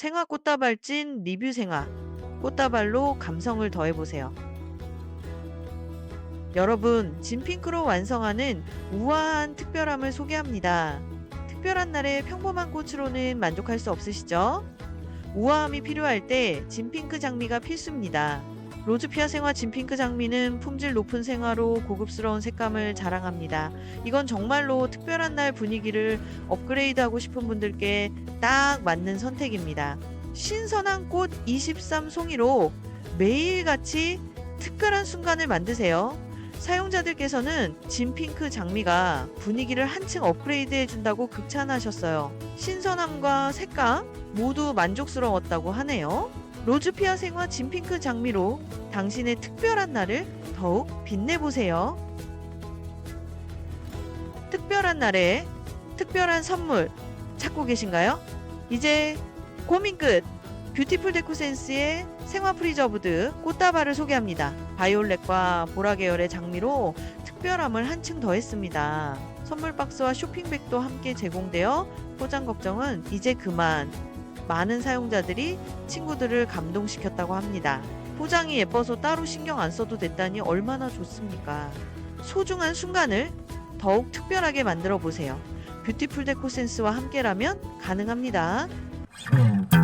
생화 꽃다발 찐 리뷰 생화. 꽃다발로 감성을 더해보세요. 여러분, 진핑크로 완성하는 우아한 특별함을 소개합니다. 특별한 날에 평범한 꽃으로는 만족할 수 없으시죠? 우아함이 필요할 때 진핑크 장미가 필수입니다. 로즈피아 생화 진핑크 장미는 품질 높은 생화로 고급스러운 색감을 자랑합니다. 이건 정말로 특별한 날 분위기를 업그레이드하고 싶은 분들께 딱 맞는 선택입니다. 신선한 꽃 23 송이로 매일같이 특별한 순간을 만드세요. 사용자들께서는 진핑크 장미가 분위기를 한층 업그레이드 해준다고 극찬하셨어요. 신선함과 색감 모두 만족스러웠다고 하네요. 로즈피아 생화 진핑크 장미로 당신의 특별한 날을 더욱 빛내보세요. 특별한 날에 특별한 선물 찾고 계신가요? 이제 고민 끝! 뷰티풀 데코센스의 생화 프리저브드 꽃다발을 소개합니다. 바이올렛과 보라 계열의 장미로 특별함을 한층 더했습니다. 선물 박스와 쇼핑백도 함께 제공되어 포장 걱정은 이제 그만. 많은 사용자들이 친구들을 감동시켰다고 합니다. 포장이 예뻐서 따로 신경 안 써도 됐다니 얼마나 좋습니까? 소중한 순간을 더욱 특별하게 만들어 보세요. 뷰티풀 데코 센스와 함께라면 가능합니다. 음.